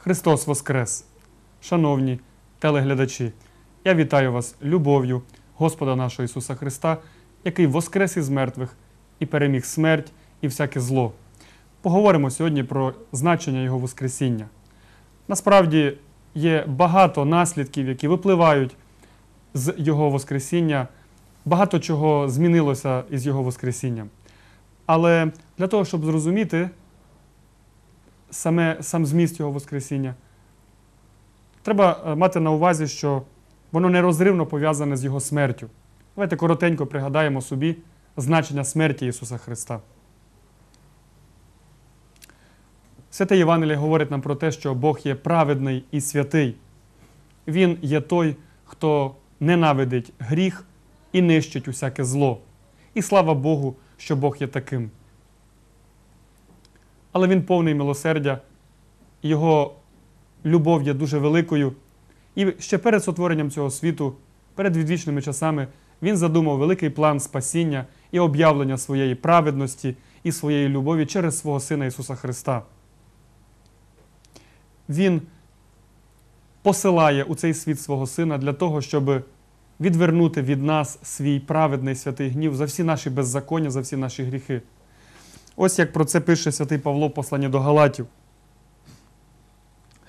Христос Воскрес! Шановні телеглядачі, я вітаю вас любов'ю Господа нашого Ісуса Христа, який воскрес із мертвих і переміг смерть і всяке зло. Поговоримо сьогодні про значення Його Воскресіння. Насправді є багато наслідків, які випливають з Його Воскресіння, багато чого змінилося із Його Воскресінням. Але для того, щоб зрозуміти саме, сам зміст Його Воскресіння, треба е, мати на увазі, що воно нерозривно пов'язане з Його смертю. Давайте коротенько пригадаємо собі значення смерті Ісуса Христа. Святе Євангеліє говорить нам про те, що Бог є праведний і святий. Він є той, хто ненавидить гріх і нищить усяке зло. І слава Богу, що Бог є таким. Але Він повний милосердя, Його любов є дуже великою. І ще перед сотворенням цього світу, перед відвічними часами, Він задумав великий план спасіння і об'явлення своєї праведності і своєї любові через свого Сина Ісуса Христа. Він посилає у цей світ свого Сина для того, щоб відвернути від нас свій праведний святий гнів за всі наші беззаконня, за всі наші гріхи. Ось як про це пише святий Павло в посланні до Галатів.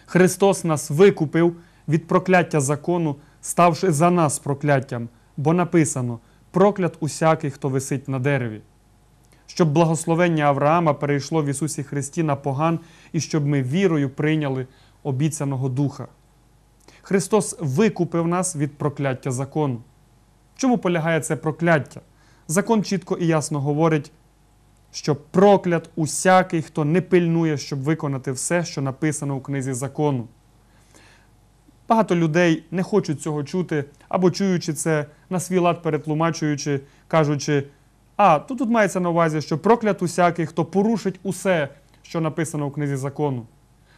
Христос нас викупив від прокляття закону, ставши за нас прокляттям, бо написано: проклят усякий, хто висить на дереві. Щоб благословення Авраама перейшло в Ісусі Христі на поган, і щоб ми вірою прийняли обіцяного Духа. Христос викупив нас від прокляття закону. Чому полягає це прокляття? Закон чітко і ясно говорить, що проклят усякий, хто не пильнує, щоб виконати все, що написано у книзі закону. Багато людей не хочуть цього чути, або чуючи це на свій лад перетлумачуючи, кажучи, а то тут мається на увазі, що проклят усякий, хто порушить усе, що написано у книзі закону.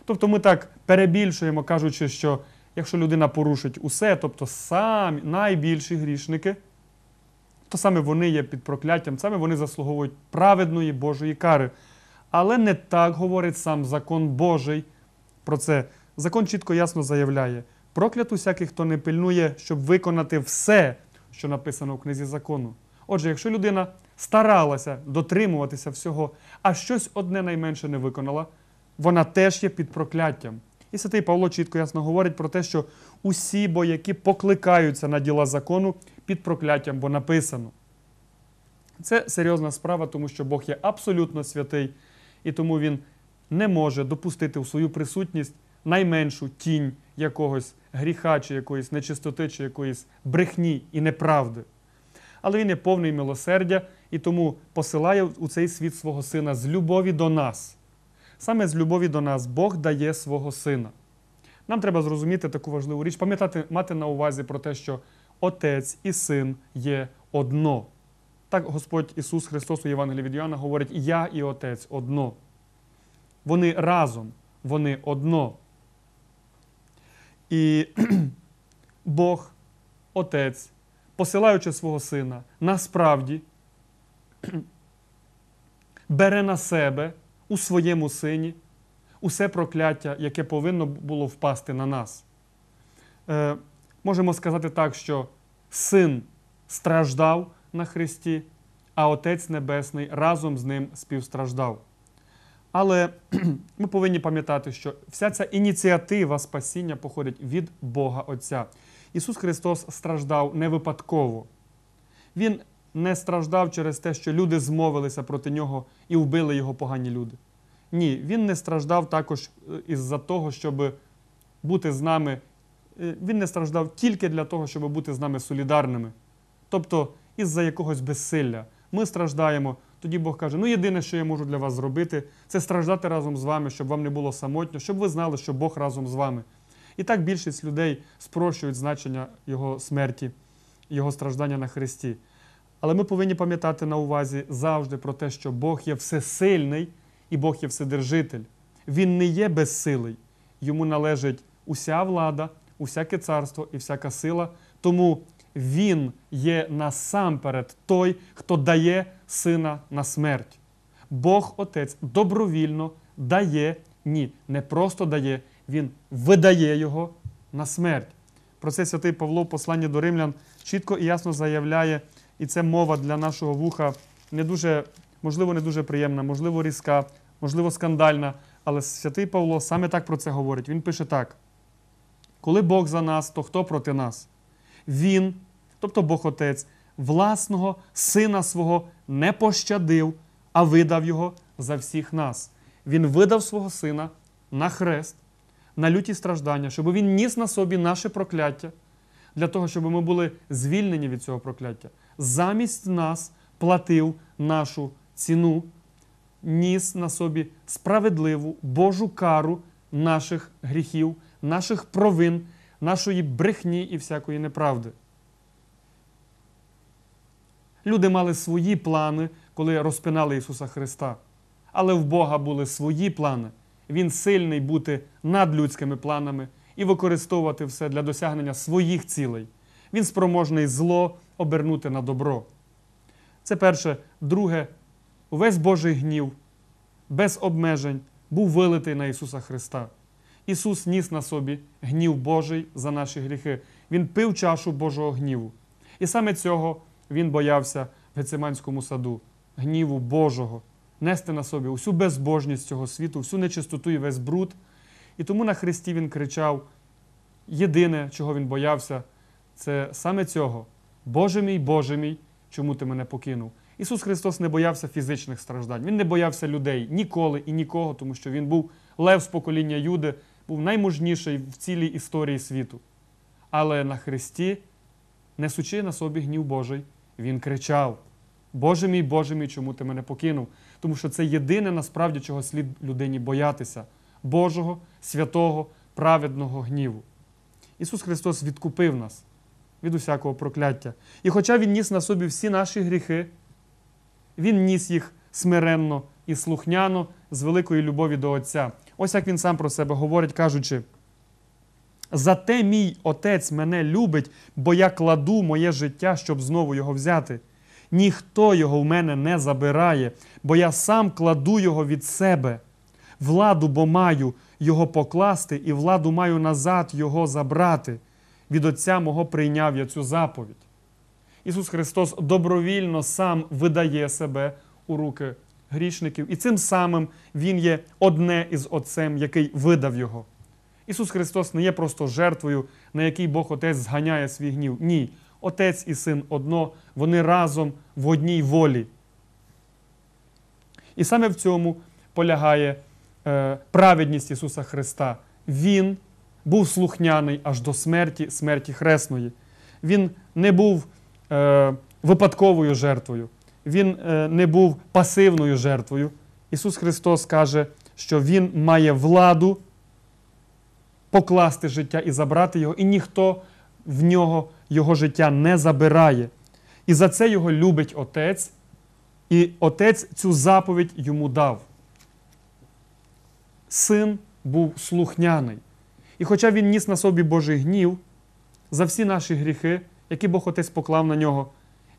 Тобто ми так перебільшуємо, кажучи, що якщо людина порушить усе, тобто самі найбільші грішники, то саме вони є під прокляттям, саме вони заслуговують праведної Божої кари. Але не так говорить сам закон Божий про це. Закон чітко ясно заявляє: проклят усякий, хто не пильнує, щоб виконати все, що написано у книзі закону. Отже, якщо людина старалася дотримуватися всього, а щось одне найменше не виконала, вона теж є під прокляттям. І святий Павло чітко ясно говорить про те, що усі бояки покликаються на діла закону під прокляттям, бо написано. Це серйозна справа, тому що Бог є абсолютно святий, і тому Він не може допустити у свою присутність найменшу тінь якогось гріха, чи якоїсь нечистоти, чи якоїсь брехні і неправди. Але він є повний милосердя і тому посилає у цей світ свого сина з любові до нас. Саме з любові до нас Бог дає свого сина. Нам треба зрозуміти таку важливу річ, пам'ятати, мати на увазі про те, що Отець і Син є одно. Так Господь Ісус Христос у Євангелії від Йоанна говорить: Я і Отець одно. Вони разом, вони одно. І Бог, Отець, посилаючи свого Сина, насправді бере на себе у своєму сині усе прокляття, яке повинно було впасти на нас. Е, Можемо сказати так, що син страждав на Христі, а Отець Небесний разом з ним співстраждав. Але ми повинні пам'ятати, що вся ця ініціатива спасіння походить від Бога Отця. Ісус Христос страждав не випадково. Він не страждав через те, що люди змовилися проти нього і вбили його погані люди. Ні, він не страждав також із-за того, щоб бути з нами. Він не страждав тільки для того, щоб бути з нами солідарними. Тобто, із-за якогось безсилля. Ми страждаємо. Тоді Бог каже: ну єдине, що я можу для вас зробити, це страждати разом з вами, щоб вам не було самотньо, щоб ви знали, що Бог разом з вами. І так більшість людей спрощують значення Його смерті, Його страждання на Христі. Але ми повинні пам'ятати на увазі завжди про те, що Бог є всесильний і Бог є вседержитель. Він не є безсилий. Йому належить уся влада, усяке царство і всяка сила. Тому Він є насамперед той, хто дає сина на смерть. Бог Отець добровільно дає, ні, не просто дає, він видає його на смерть. Про це святий Павло в посланні до римлян чітко і ясно заявляє, і це мова для нашого вуха не дуже, можливо, не дуже приємна, можливо, різка, можливо, скандальна. Але святий Павло саме так про це говорить. Він пише так: коли Бог за нас, то хто проти нас? Він, тобто Бог Отець, власного сина свого не пощадив, а видав його за всіх нас. Він видав свого сина на хрест, на люті страждання, щоб він ніс на собі наше прокляття, для того, щоб ми були звільнені від цього прокляття. Замість нас платив нашу ціну, ніс на собі справедливу Божу кару наших гріхів, наших провин, нашої брехні і всякої неправди. Люди мали свої плани, коли розпинали Ісуса Христа. Але в Бога були свої плани. Він сильний бути над людськими планами і використовувати все для досягнення своїх цілей. Він спроможний зло обернути на добро. Це перше. Друге, увесь Божий гнів без обмежень був вилитий на Ісуса Христа. Ісус ніс на собі гнів Божий за наші гріхи. Він пив чашу Божого гніву. І саме цього він боявся в Гециманському саду, гніву Божого, нести на собі усю безбожність цього світу, всю нечистоту і весь бруд. І тому на Христі він кричав: єдине, чого він боявся, це саме цього. Боже мій, Боже мій, чому ти мене покинув? Ісус Христос не боявся фізичних страждань. Він не боявся людей ніколи і нікого, тому що Він був лев з покоління Юди, був наймужніший в цілій історії світу. Але на Христі, несучи на собі гнів Божий, Він кричав: Боже мій, Боже мій, чому ти мене покинув? Тому що це єдине насправді, чого слід людині боятися Божого, святого, праведного гніву. Ісус Христос відкупив нас від усякого прокляття. І хоча Він ніс на собі всі наші гріхи, Він ніс їх смиренно і слухняно з великої любові до Отця. Ось як він сам про себе говорить, кажучи: Зате мій Отець мене любить, бо я кладу моє життя, щоб знову його взяти. Ніхто його в мене не забирає, бо я сам кладу його від себе. Владу, бо маю його покласти, і владу маю назад його забрати. Від Отця мого прийняв я цю заповідь. Ісус Христос добровільно сам видає себе у руки грішників, і цим самим Він є одне із Отцем, який видав Його. Ісус Христос не є просто жертвою, на якій Бог Отець зганяє свій гнів. Ні. Отець і син одно, вони разом в одній волі. І саме в цьому полягає е, праведність Ісуса Христа. Він був слухняний аж до смерті, смерті хресної. Він не був е, випадковою жертвою, Він е, не був пасивною жертвою. Ісус Христос каже, що Він має владу покласти життя і забрати його, і ніхто в нього його життя не забирає. І за це його любить Отець, і Отець цю заповідь йому дав. Син був слухняний. І хоча він ніс на собі Божий гнів за всі наші гріхи, які Бог Отець поклав на нього,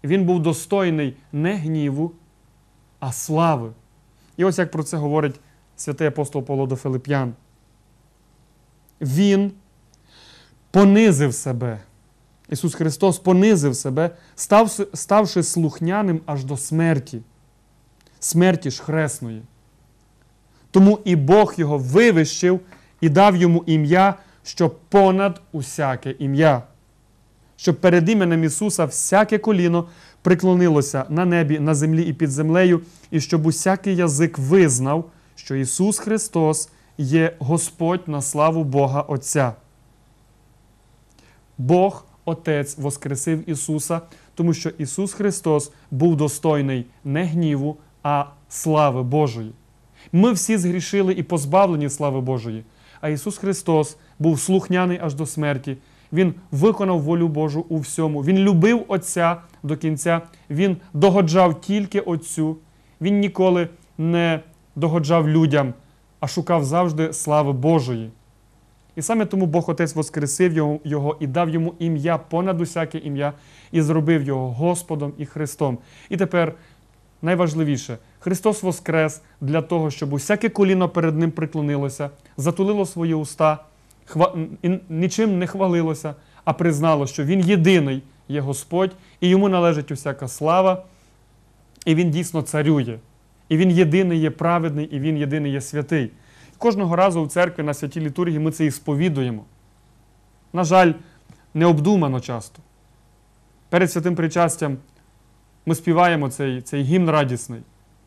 він був достойний не гніву, а слави. І ось як про це говорить святий апостол Павло до Филип'ян. Він понизив себе. Ісус Христос понизив себе, ставши, ставши слухняним аж до смерті, смерті ж хресної. Тому і Бог його вивищив і дав йому ім'я, що понад усяке ім'я, щоб перед іменем Ісуса всяке коліно приклонилося на небі, на землі і під землею, і щоб усякий язик визнав, що Ісус Христос є Господь на славу Бога Отця. Бог Отець воскресив Ісуса, тому що Ісус Христос був достойний не гніву, а слави Божої. Ми всі згрішили і позбавлені слави Божої. А Ісус Христос був слухняний аж до смерті. Він виконав волю Божу у всьому. Він любив Отця до кінця. Він догоджав тільки Отцю. Він ніколи не догоджав людям, а шукав завжди слави Божої. І саме тому Бог Отець воскресив його, і дав йому ім'я понад усяке ім'я, і зробив його Господом і Христом. І тепер найважливіше, Христос воскрес для того, щоб усяке коліно перед Ним приклонилося, затулило свої уста хва- нічим не хвалилося, а признало, що Він єдиний є Господь, і йому належить усяка слава, і Він дійсно царює. І Він єдиний є праведний, і Він єдиний є святий. Кожного разу у церкві на святій літургії ми це і сповідуємо. На жаль, необдумано часто. Перед святим причастям ми співаємо цей, цей гімн радісний.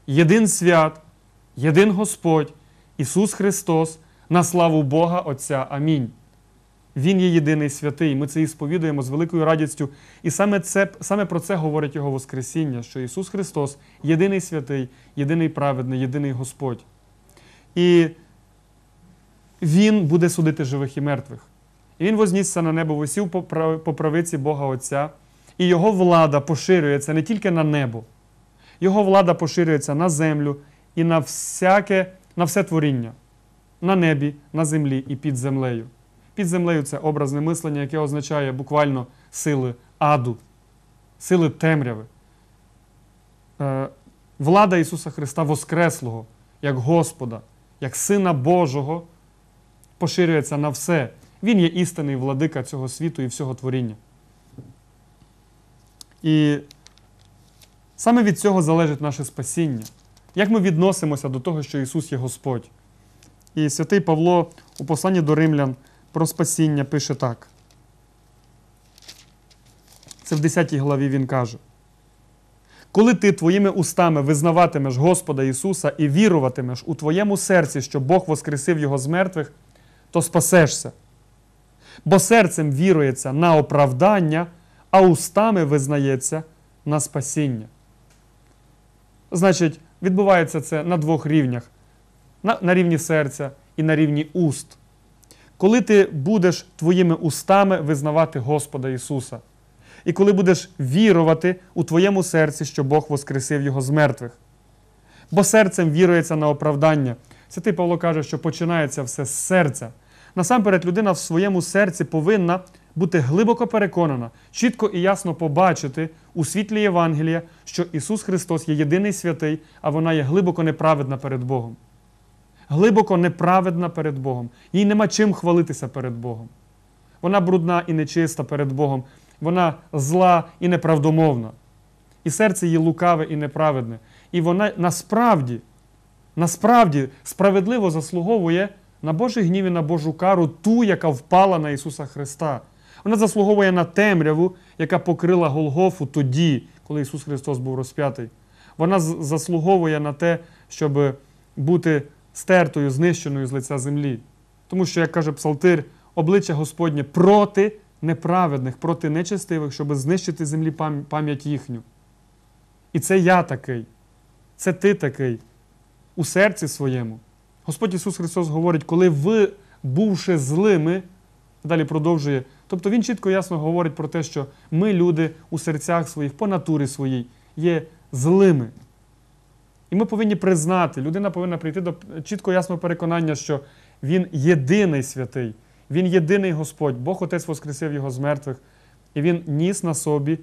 Єдин свят, єдин Господь, Ісус Христос, на славу Бога Отця. Амінь. Він є єдиний святий. Ми це і сповідуємо з великою радістю. І саме, це, саме про це говорить Його Воскресіння, що Ісус Христос єдиний святий, єдиний праведний, єдиний Господь. І Він буде судити живих і мертвих. І Він вознісся на небо, висів по правиці Бога Отця, і Його влада поширюється не тільки на небо, Його влада поширюється на землю і на, всяке, на все творіння, на небі, на землі і під землею. Під землею це образне мислення, яке означає буквально сили аду, сили темряви. Е, Влада Ісуса Христа Воскреслого, як Господа, як Сина Божого, поширюється на все. Він є істинний владика цього світу і всього творіння. І саме від цього залежить наше спасіння. Як ми відносимося до того, що Ісус є Господь? І святий Павло у посланні до римлян про спасіння пише так. Це в 10 главі він каже: Коли ти твоїми устами визнаватимеш Господа Ісуса і віруватимеш у твоєму серці, що Бог воскресив Його з мертвих, то спасешся. Бо серцем вірується на оправдання, а устами визнається на спасіння. Значить, відбувається це на двох рівнях: на, на рівні серця і на рівні уст. Коли ти будеш твоїми устами визнавати Господа Ісуса, і коли будеш вірувати у твоєму серці, що Бог воскресив Його з мертвих. Бо серцем вірується на оправдання. Святий Павло каже, що починається все з серця. Насамперед, людина в своєму серці повинна бути глибоко переконана, чітко і ясно побачити у світлі Євангелія, що Ісус Христос є єдиний святий, а вона є глибоко неправедна перед Богом. Глибоко неправедна перед Богом. Їй нема чим хвалитися перед Богом. Вона брудна і нечиста перед Богом. Вона зла і неправдомовна. І серце її лукаве і неправедне. І вона насправді, насправді справедливо заслуговує на Божий гнів і на Божу кару ту, яка впала на Ісуса Христа. Вона заслуговує на темряву, яка покрила Голгофу тоді, коли Ісус Христос був розп'ятий. Вона заслуговує на те, щоб бути стертою, знищеною з лиця землі. Тому що, як каже Псалтир, обличчя Господнє проти неправедних, проти нечестивих, щоб знищити землі пам'ять їхню. І це я такий, це ти такий у серці своєму. Господь Ісус Христос говорить, коли ви, бувши злими, далі продовжує. Тобто Він чітко ясно говорить про те, що ми, люди, у серцях своїх, по натурі своїй, є злими. І ми повинні признати, людина повинна прийти до чітко ясного переконання, що Він єдиний святий, Він єдиний Господь, Бог Отець воскресив Його з мертвих, і Він ніс на собі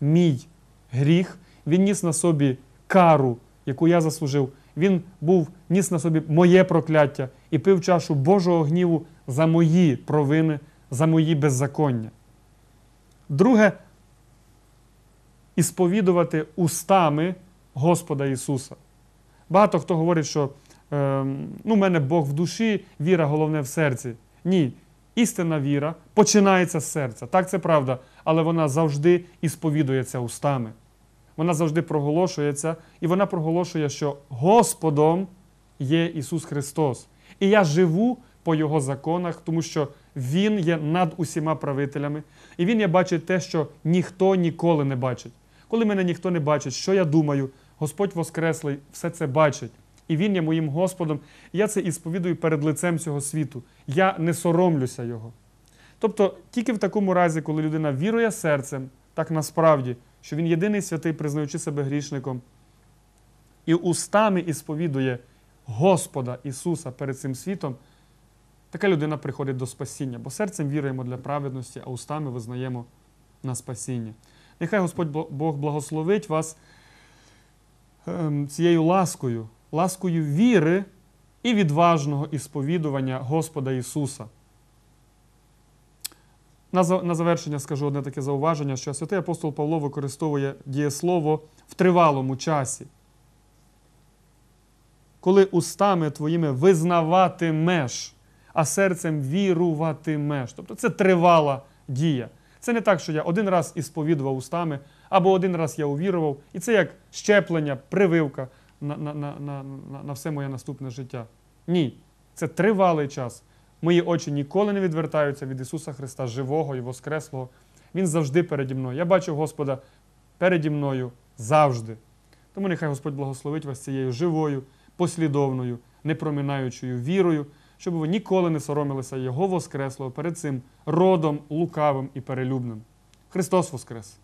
мій гріх, Він ніс на собі кару, яку я заслужив. Він був ніс на собі моє прокляття і пив чашу Божого гніву за мої провини, за мої беззаконня. Друге, і сповідувати устами Господа Ісуса. Багато хто говорить, що е, ну, в мене Бог в душі, віра головне в серці. Ні, істинна віра починається з серця. Так, це правда, але вона завжди і сповідується устами. Вона завжди проголошується, і вона проголошує, що Господом є Ісус Христос. І я живу по Його законах, тому що Він є над усіма правителями, і Він є бачить те, що ніхто ніколи не бачить. Коли мене ніхто не бачить, що я думаю, Господь Воскреслий все це бачить. І Він є моїм Господом. Я це і сповідую перед лицем цього світу. Я не соромлюся Його. Тобто, тільки в такому разі, коли людина вірує серцем, так насправді, що він єдиний святий, признаючи себе грішником, і устами і сповідує Господа Ісуса перед цим світом, така людина приходить до спасіння, бо серцем віруємо для праведності, а устами визнаємо на спасіння. Нехай Господь Бог благословить вас цією ласкою, ласкою віри і відважного ісповідування Господа Ісуса. На, завершення скажу одне таке зауваження, що святий апостол Павло використовує дієслово в тривалому часі. Коли устами твоїми визнаватимеш, а серцем віруватимеш. Тобто це тривала дія. Це не так, що я один раз ісповідував устами, або один раз я увірував, і це як щеплення, прививка на, на, на, на, на, все моє наступне життя. Ні, це тривалий час. Мої очі ніколи не відвертаються від Ісуса Христа, живого і воскреслого. Він завжди переді мною. Я бачив Господа переді мною завжди. Тому нехай Господь благословить вас цією живою, послідовною, непроминаючою вірою, щоб ви ніколи не соромилися Його Воскреслого перед цим родом лукавим і перелюбним. Христос Воскрес!